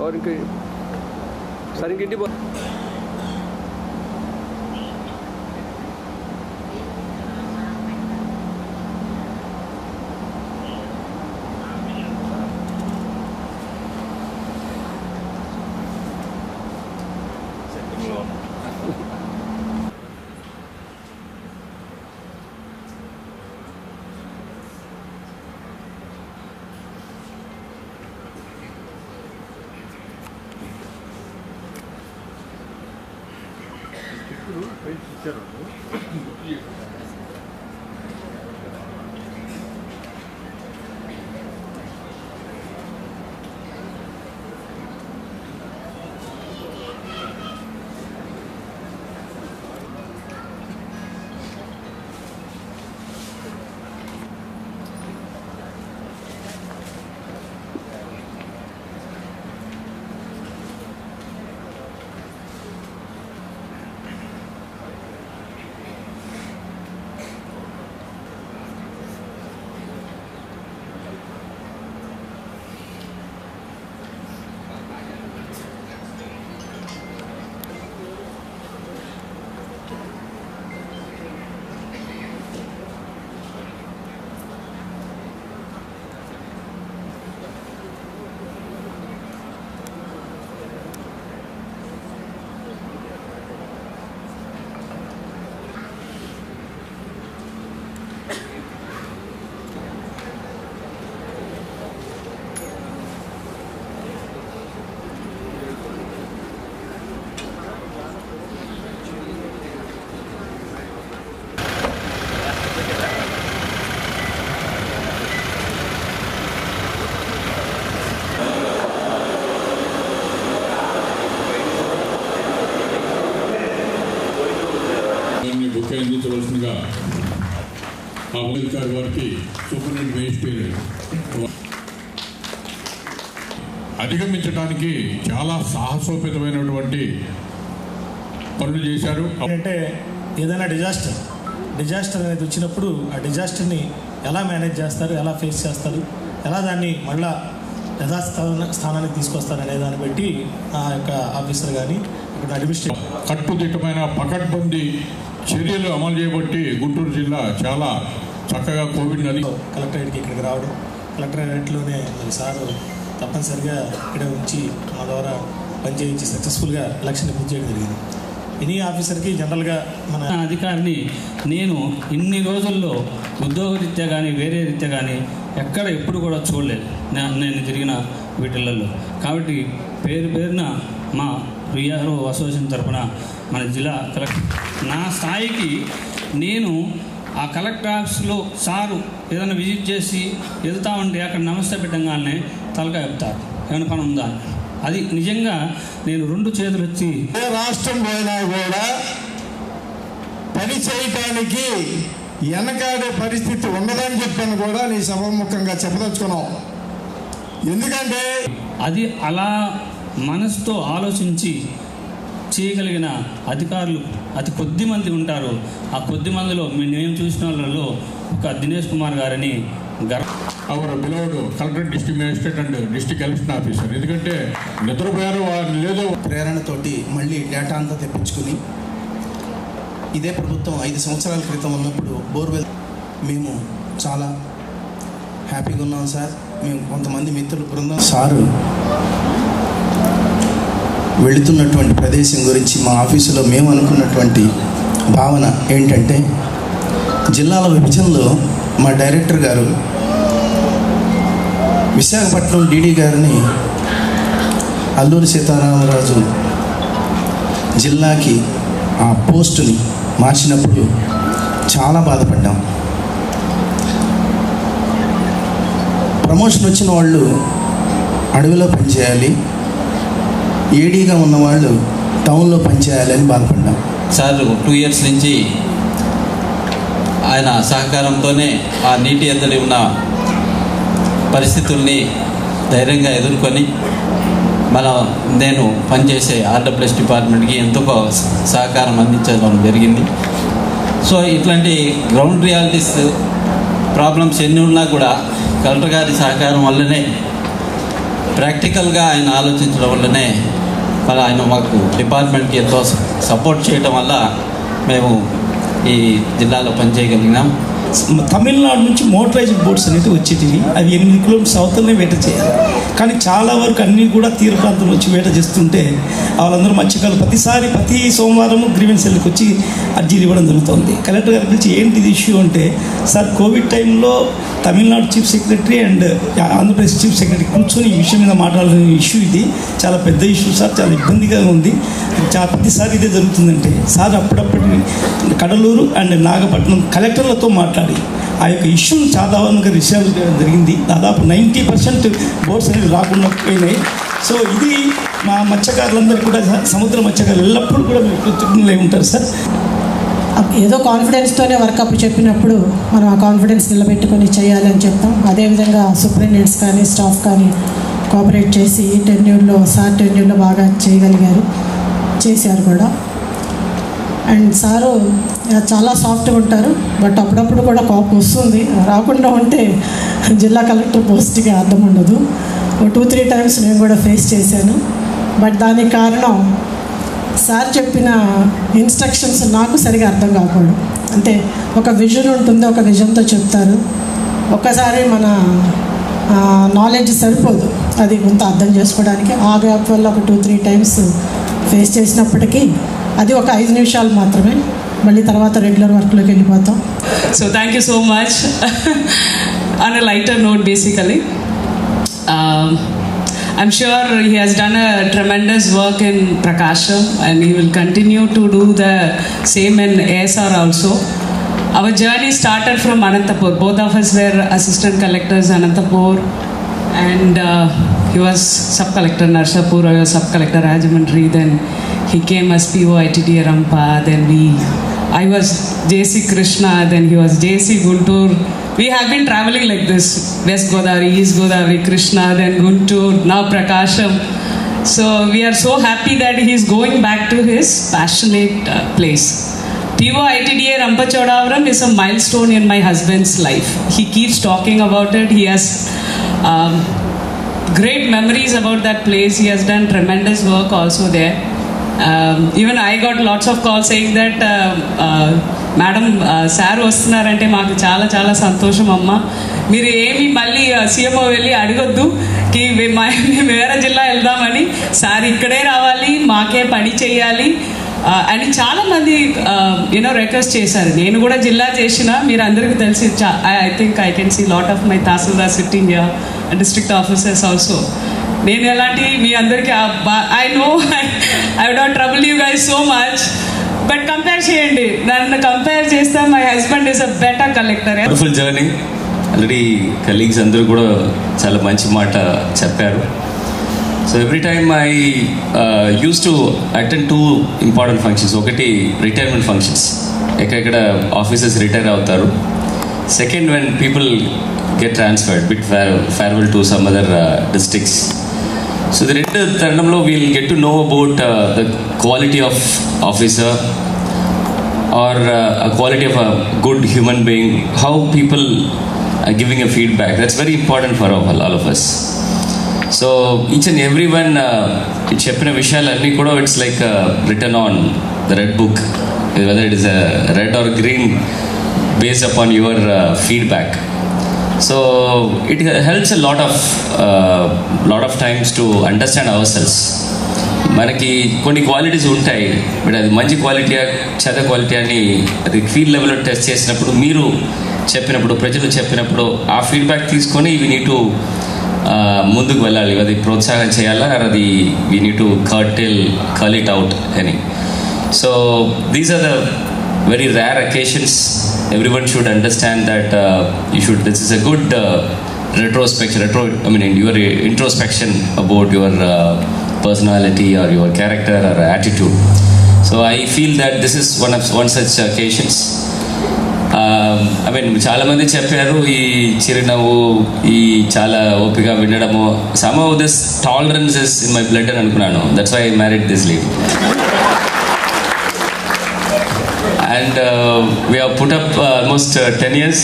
और इनके सर इनकी 진짜로. దాన్ని ఉపయోగించవలసిందిగా ఆ అధికారి వారికి సూపరింటెండెంట్ మేజిస్ట్రేట్ అధిగమించడానికి చాలా సాహసోపేతమైనటువంటి పనులు చేశారు. ఏంటంటే ఏదైనా డిజాస్టర్ డిజాస్టర్ అనేది వచ్చినప్పుడు ఆ డిజాస్టర్ని ఎలా మేనేజ్ చేస్తారు ఎలా ఫేస్ చేస్తారు ఎలా దాన్ని మళ్ళా యథాస్థాన స్థానానికి తీసుకొస్తారు అనే దాన్ని బట్టి ఆ యొక్క ఆఫీసర్ కానీ ఇక్కడ అడ్మినిస్ట్రేషన్ కట్టుదిట్టమైన పకడ్బందీ చర్యలు అమలు చేయబట్టి గుంటూరు జిల్లా చాలా చక్కగా కోవిడ్ నది కలెక్టరేట్కి ఇక్కడికి రావడం. కలెక్టరేట్లోనే మరి సారు తప్పనిసరిగా ఇక్కడే ఉంచి మా ద్వారా పనిచేయించి సక్సెస్ఫుల్గా ఎలక్షన్ పూర్తి చేయడం జరిగింది. ఎనీ ఆఫీసర్కి జనరల్గా మన నా అధికారిని నేను ఇన్ని రోజుల్లో ఉద్యోగరీత్యా కానీ వేరే రీత్యా కానీ ఎక్కడ ఎప్పుడు కూడా చూడలేదు. నా- నేను తిరిగిన వీటిలలో. కాబట్టి పేరు పేరున మా విఆర్ఓ అసోసియేషన్ తరపున మన జిల్లా కలెక్టర్. నా స్థాయికి నేను ఆ కలెక్టర్ ఆఫీస్లో సారు ఏదైనా విజిట్ చేసి వెళ్తామంటే అక్కడ నమస్తే పెట్టంగానే తలకాయ చెప్తారు ఏమైనా పని ఉందా. అది నిజంగా నేను రెండు చేతులు వచ్చి ఏ రాష్ట్రం పోయినా కూడా పని చేయటానికి వెనకాడే పరిస్థితి ఉండదని చెప్పని కూడా నీ సభముఖంగా చెప్పదలుచుకున్నాం. ఎందుకంటే అది అలా మనసుతో ఆలోచించి చేయగలిగిన అధికారులు అతి కొద్ది మంది ఉంటారు. ఆ కొద్ది మందిలో మీ- నేను చూసిన వాళ్ళలో ఒక దినేష్ కుమార్ గారని గర్వ our beloved collector district magistrate and district election officer. ఎందుకంటే నిద్రపోయారు వారు లేదో ప్రేరణతోటి మళ్ళీ డేటా అంతా తెప్పించుకుని ఇదే ప్రభుత్వం ఐదు సంవత్సరాల క్రితం ఉన్నప్పుడు బోర్వెల్ మేము చాలా హ్యాపీగా ఉన్నాం సార్. మేము కొంతమంది మిత్రుల బృందం సారు వెళుతున్నటువంటి ప్రదేశం గురించి మా ఆఫీసులో మేము అనుకున్నటువంటి భావన ఏంటంటే జిల్లాల విభజనలో మా డైరెక్టర్ గారు విశాఖపట్నం డీడీ గారిని అల్లూరి సీతారామరాజు జిల్లాకి ఆ పోస్టుని మార్చినప్పుడు చాలా బాధపడ్డాం. ప్రమోషన్ వచ్చిన వాళ్ళు అడవిలో పనిచేయాలి ఏడీగా ఉన్నవాళ్ళు టౌన్లో పనిచేయాలని బాధపడ్డాం. సార్ టూ ఇయర్స్ నుంచి ఆయన సహకారంతోనే ఆ నీటి ఎద్దడి ఉన్న పరిస్థితుల్ని ధైర్యంగా ఎదుర్కొని మన నేను పనిచేసే ఆర్డబ్ల్యూఎస్ డిపార్ట్మెంట్కి ఎంతో సహకారం అందించడం జరిగింది. సో ఇట్లాంటి గ్రౌండ్ రియాలిటీస్ ప్రాబ్లమ్స్ ఎన్ని ఉన్నా కూడా కలెక్టర్ గారి సహకారం వల్లనే ప్రాక్టికల్గా ఆయన ఆలోచించడం వల్లనే మరి ఆయన మాకు డిపార్ట్మెంట్కి ఎంతో సపోర్ట్ చేయటం వల్ల మేము ఈ జిల్లాలో పనిచేయగలిగినాం. తమిళనాడు నుంచి మోటరైజ్డ్ బోట్స్ అనేవి వచ్చేటివి. అవి ఎనిమిది కిలోమీటర్స్ అవతలనే వేట చేయాలి. కానీ చాలా వరకు అన్నీ కూడా తీర ప్రాంతంలో వచ్చి వేట చేస్తుంటే వాళ్ళందరూ మత్స్యకారులు ప్రతిసారి ప్రతి సోమవారం గ్రీవెన్స్ సెల్కి వచ్చి అర్జీలు ఇవ్వడం జరుగుతుంది. కలెక్టర్ గారి గురించి ఏంటి ఇష్యూ అంటే సార్ కోవిడ్ టైంలో Tamil Nadu chief secretary and Andhra Pradesh chief secretary కూర్చొని ఈ విషయం మీద మాట్లాడిన ఇష్యూ ఇది. చాలా పెద్ద ఇష్యూ సార్ చాలా ఇబ్బందిగా ఉంది. చాలా ప్రతిసారి ఇదే జరుగుతుందంటే సార్ అప్పుడప్పటి కడలూరు అండ్ నాగపట్నం కలెక్టర్లతో మాట్లాడి ఆ యొక్క ఇష్యూని సాధారణంగా రిసాల్వ్ చేయడం జరిగింది. దాదాపు నైంటీ పర్సెంట్ బోట్స్ అనేవి రాకుండా పోయినాయి. సో ఇది మా మత్స్యకారులందరూ కూడా సముద్ర మత్స్యకారులు ఎల్లప్పుడూ కూడా మీరు కృతజ్ఞులై ఉంటారు సార్. ఏదో కాన్ఫిడెన్స్తోనే వర్క్ అప్ చెప్పినప్పుడు మనం ఆ కాన్ఫిడెన్స్ నిలబెట్టుకొని చేయాలని చెప్తాం. అదేవిధంగా సూపరింటెండెంట్స్ కానీ స్టాఫ్ కానీ కోఆపరేట్ చేసి ఈ టెన్యూర్లో సార్ టెన్యూర్లో బాగా చేయగలిగారు. చేశారు కూడా. అండ్ సారు చాలా సాఫ్ట్గా ఉంటారు. బట్ అప్పుడప్పుడు కూడా కోపం వస్తుంది. రాకుండా ఉంటే జిల్లా కలెక్టర్ పోస్ట్కి అర్థం ఉండదు. టూ త్రీ టైమ్స్ నేను కూడా ఫేస్ చేశాను. బట్ దానికి కారణం సార్ చెప్పిన ఇన్స్ట్రక్షన్స్ నాకు సరిగా అర్థం కాకూడదు అంటే ఒక విజన్ ఉంటుంది ఒక విజన్తో చెప్తారు. ఒక్కసారి మన నాలెడ్జ్ సరిపోదు. అది కొంత అర్థం చేసుకోవడానికి. ఆ గ్యాప్ వల్ల ఒక టూ త్రీ టైమ్స్ ఫేస్ చేసినప్పటికీ అది ఒక ఐదు నిమిషాలు మాత్రమే మళ్ళీ తర్వాత రెగ్యులర్ వర్క్లోకి వెళ్ళిపోతాం So thank you so much. On a lighter note, basically, um, I'm sure he has done a tremendous work in Prakasham, and he will continue to do the same in ASR also. Our journey started from Anantapur. Both of us were assistant collectors Anantapur, and uh, he was sub collector Narsapur, I was sub collector Rajamandri. Then he came as PO ITD Rampa. Then we, I was JC Krishna. Then he was JC Guntur. We have been traveling like this: West Godavari, East Godavari, Krishna, then Guntur, now Prakasham. So we are so happy that he is going back to his passionate uh, place. PO ITDA Rampachodavaram is a milestone in my husband's life. He keeps talking about it. He has um, great memories about that place. He has done tremendous work also there. Um, even I got lots of calls saying that, um, uh, madam sir uh, వస్తున్నారంటే మాకు చాలా చాలా సంతోషం అమ్మ. మీరు ఏమి మళ్ళీ uh, CMO వెళ్ళి అడగొద్దు. కి మేము వేరే జిల్లా వెళ్దామని సార్ ఇక్కడే రావాలి మాకే పని చేయాలి. అని చాలామంది యూనో రిక్వెస్ట్ చేశారు. నేను కూడా జిల్లా చేసిన మీరు అందరికీ తెలిసి I think I can see lot of my tahsildar sitting district officers also నేను ఎలాంటి మీ అందరికీ I know I don't trouble you guys so much but compare చేయండి. నన్ను కంపేర్ చేస్తే my husband is a better collector wonderful journey already colleagues అందరూ కూడా చాలా మంచి మాట చెప్పారు. So every time I use to attend two important functions ఒకటి రిటైర్మెంట్ ఫంక్షన్స్ ఎక్కడెక్కడ ఆఫీసర్స్ రిటైర్ అవుతారు. Second when people get transferred bit fare farewell to some other districts so ఇది రెండు తరుణంలో we'll get to know about the quality of officer or uh, a quality of a good human being, how people are giving a feedback. That's very important for all, all of us. So each and every one చెప్పిన విషయాలన్నీ కూడా it's like return on the red book whether it is red or green based upon your feedback so it helps a lot of lot of times to understand ourselves మనకి కొన్ని qualities ఉంటాయి but అది మంచి క్వాలిటీయా చెద quality అని అది field లెవెల్లో test చేసినప్పుడు మీరు చెప్పినప్పుడు ప్రజలు చెప్పినప్పుడు ఆ ఫీడ్బ్యాక్ తీసుకొని ఇవి నీటు ముందుకు వెళ్ళాలి. అది ప్రోత్సాహం చేయాలా? అది we need to curtail cull it out అని. So these are the very rare occasions every one should understand that you should this is a good retrospection retro i mean your introspection about your uh, personality or your character or attitude so i feel that this is one of one such occasions I mean చాలా మంది చెప్పారు ఈ చిరునవ్వు ఈ చాలా ఓపిక వినడము some of this tolerance is in my blood అని అనుకున్నాను that's why I married this lead and uh, we have put up uh, almost uh, 10 years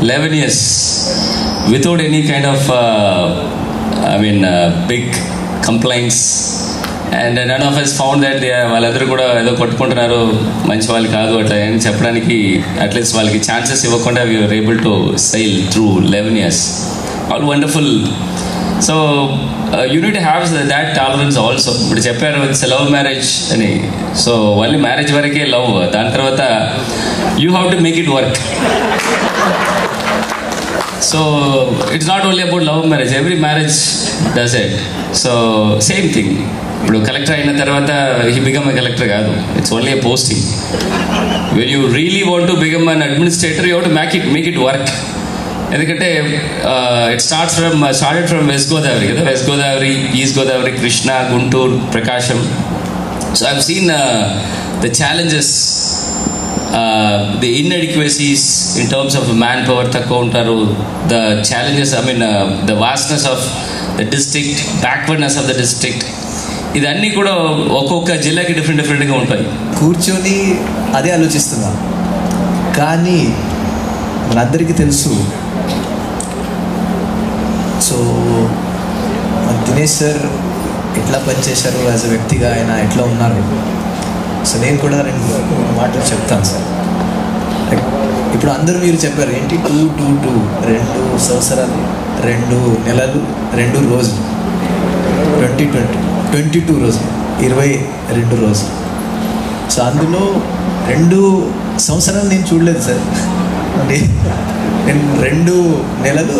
11 years without any kind of uh, I mean big complaints and none of us found that వాళ్ళందరూ కూడా ఏదో కొట్టుకుంటున్నారు మంచి వాళ్ళు కాదు అట్లా అని చెప్పడానికి అట్లీస్ట్ వాళ్ళకి ఛాన్సెస్ ఇవ్వకుండా we're able to sail through eleven years all wonderful so unit haves that tolerance also ఇప్పుడు చెప్పారు ఇట్స్ లవ్ మ్యారేజ్ అని. సో ఓన్లీ మ్యారేజ్ వరకే లవ్ దాని తర్వాత you have to make it work so it's not only about love marriage every marriage does it so same thing ఇప్పుడు collector అయిన తర్వాత he become a collector కాదు. It's only a posting when you really want to become an administrator you to make it make it work ఎందుకంటే it starts from started from west Godavari కదా. West Godavari east Godavari Krishna Guntur Prakasam so I've seen the challenges the inadequacies in terms of manpower తక్కువ ఉంటారు. The challenges I mean the vastness of the district backwardness of the district ఇదన్నీ కూడా ఒక్కొక్క జిల్లాకి different డిఫరెంట్గా ఉంటాయి. కూర్చొని అదే ఆలోచిస్తున్నా. కానీ మనందరికీ తెలుసు సో దినేష్ సార్ ఎట్లా పనిచేశారు? యాజ్ అ వ్యక్తిగా ఆయన ఎట్లా ఉన్నారు? సో నేను కూడా రెండు మాటలు చెప్తాను సార్. ఇప్పుడు అందరూ మీరు చెప్పారు ఏంటి? టూ టూ టూ రెండు సంవత్సరాలు రెండు నెలలు రెండు రోజులు. ట్వంటీ ట్వంటీ ట్వంటీ టూ రోజులు ఇరవై రెండు రోజులు. సో అందులో రెండు సంవత్సరాలు నేను చూడలేదు సార్. అంటే నేను రెండు నెలలు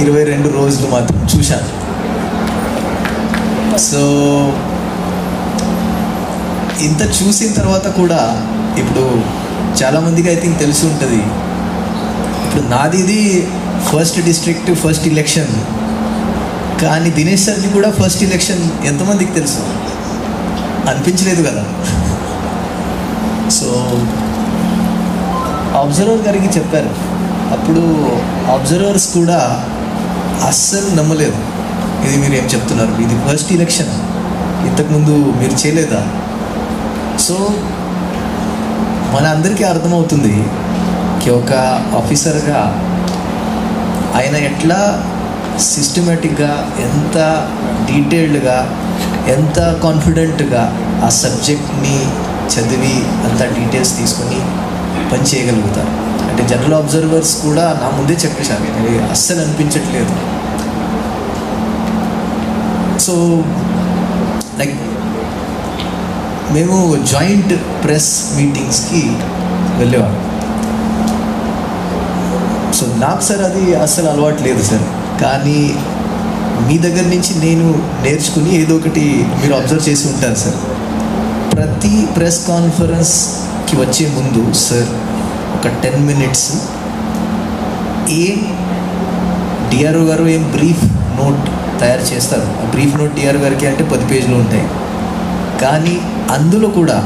ఇరవై రెండు రోజులు మాత్రం చూశాను. సో ఇంత చూసిన తర్వాత కూడా ఇప్పుడు చాలామందికి ఐ థింక్ తెలిసి ఉంటుంది. ఇప్పుడు నాది ఇది ఫస్ట్ డిస్ట్రిక్ట్ ఫస్ట్ ఎలక్షన్ కానీ దినేష్ సార్ది కూడా ఫస్ట్ ఎలక్షన్ ఎంతమందికి తెలుసు? అనిపించలేదు కదా. సో అబ్జర్వర్ గారికి చెప్పారు. అప్పుడు అబ్జర్వర్స్ కూడా అస్సలు నమ్మలేదు. ఇది మీరు ఏం చెప్తున్నారు? ఇది ఫస్ట్ ఎలక్షన్ ఇంతకుముందు మీరు చేయలేదా? సో మన అందరికీ అర్థమవుతుంది కి ఒక ఆఫీసర్గా ఆయన ఎట్లా సిస్టమేటిక్గా ఎంత డీటెయిల్డ్గా ఎంత కాన్ఫిడెంట్గా ఆ సబ్జెక్ట్ని చదివి అంత డీటెయిల్స్ తీసుకొని పని చేయగలుగుతారు? అంటే జనరల్ అబ్జర్వర్స్ కూడా నా ముందే చెప్పేశారు. అది అస్సలు అనిపించట్లేదు. సో లైక్ మేము జాయింట్ ప్రెస్ మీటింగ్స్కి వెళ్ళేవాళ్ళం. సో నాకు సార్ అది అస్సలు అలవాటు లేదు సార్ కానీ మీ దగ్గర నుంచి నేను నేర్చుకుని ఏదో ఒకటి మీరు అబ్జర్వ్ చేసి ఉంటారు సార్ ప్రతి ప్రెస్ కాన్ఫరెన్స్కి వచ్చే ముందు సార్ ఒక టెన్ మినిట్స్ ఏం డిఆర్ఓ గారు ఏం బ్రీఫ్ నోట్ తయారు చేస్తారు? ఆ బ్రీఫ్ నోట్ డిఆర్ఓ గారికి అంటే పది పేజీలు ఉంటాయి. కానీ అందులో కూడా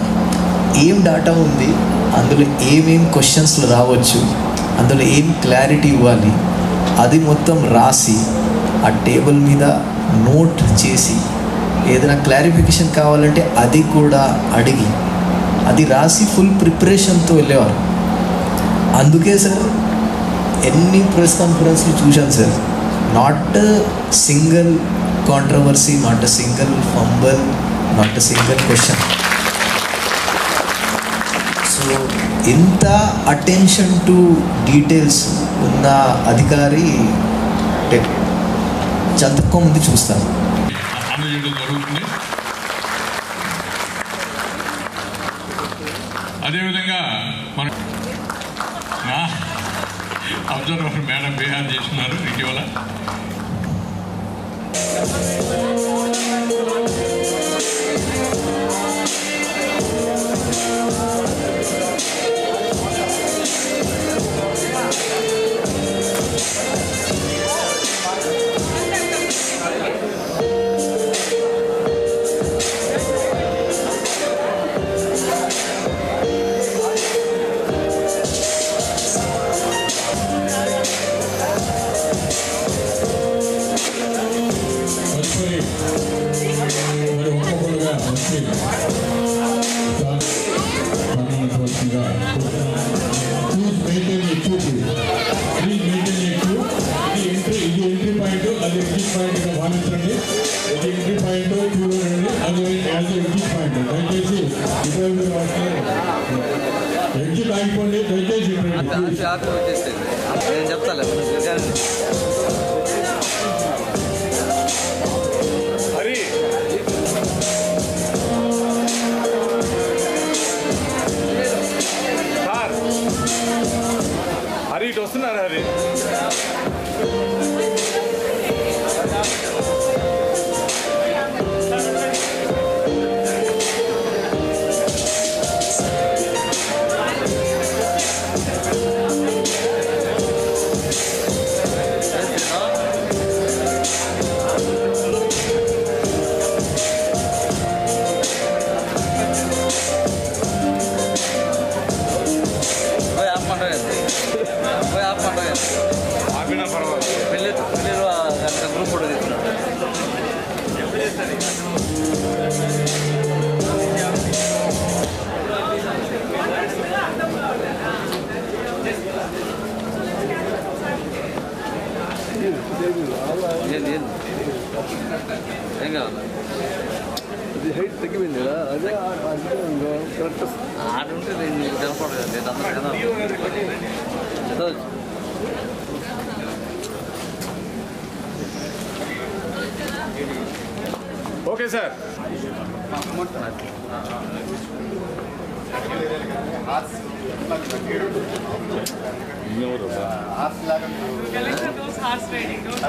ఏం డాటా ఉంది? అందులో ఏమేం క్వశ్చన్స్లు రావచ్చు? అందులో ఏం క్లారిటీ ఇవ్వాలి? అది మొత్తం రాసి ఆ టేబుల్ మీద నోట్ చేసి ఏదైనా క్లారిఫికేషన్ కావాలంటే అది కూడా అడిగి అది రాసి ఫుల్ ప్రిపరేషన్తో వెళ్ళేవారు. అందుకే సార్ ఎన్ని ప్రెస్ కాన్ఫరెన్స్లు చూశాను sir. Not single controversy not a single fumble not a single question so ఇంత అటెన్షన్ టు డీటెయిల్స్ ఉన్న అధికారి టెక్ చాలా తక్కువ మంది చూస్తారు అదేవిధంగా మన అబ్జర్వర్ మేడం బీహార్ చేస్తున్నారు ఇటీవల ఇటువంటి నేను చెప్తాలే హరి! సార్! హరి ఇటు వస్తున్నారు హరి? ఏంది ఏంది ఏం కావాలి అది హైట్ తగ్గిపోయింది కదా అదే కరెక్ట్ ఆడుంటే నేను కనపడదు నేను అందరూ కదా ఓకే సార్